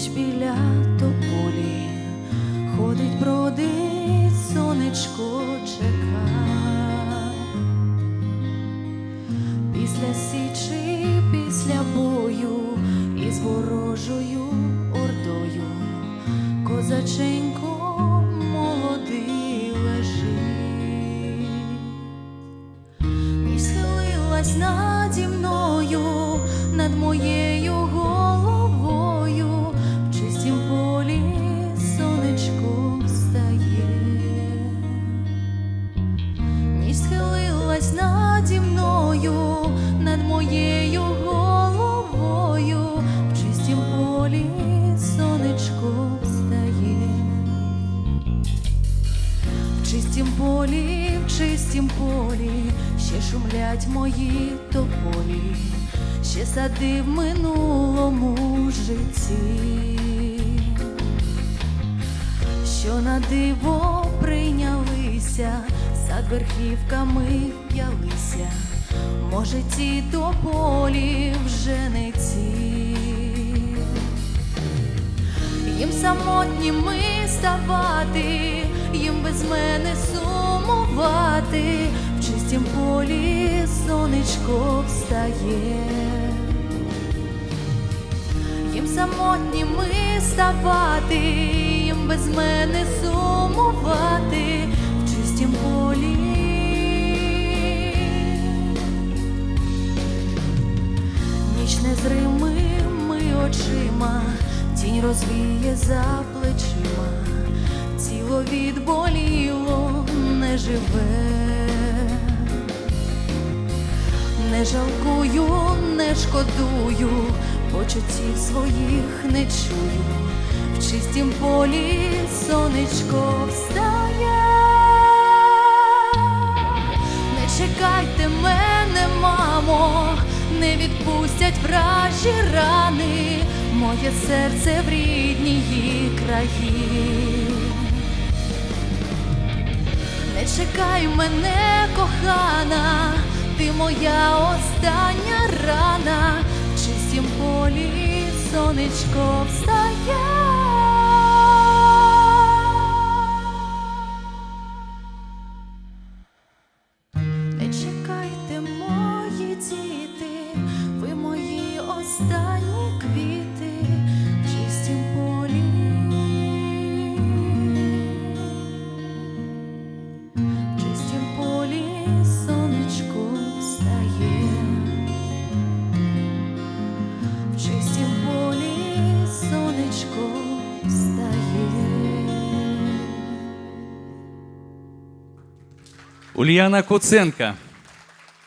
ніч біля тополі ходить, бродить, сонечко чека, після січі, після бою із ворожою ордою, козаченько молодий лежить, ніч схилилась наді мною, над моєю горою. Полі сонечко встає. В чистім полі, в чистім полі, ще шумлять мої тополі, ще сади в минулому житті що на диво прийнялися, сад верхівками в'ялися, може, ті тополі вже не ті. Їм самотніми ставати, їм без мене сумувати, в чистім полі сонечко встає. Їм самотніми ставати, їм без мене сумувати. В чистім полі. Ніч незримими очима, тінь розвіє за плечима, тіло відболіло, не живе. Не жалкую, не шкодую, почуттів своїх не чую. В чистім полі сонечко встає. Не чекайте мене, мамо, не відпустять вражі рани, моє серце в рідній краї. Не чекай мене, кохана, ти моя остання рана, в чистім полі сонечко встає. Ульяна Куценка.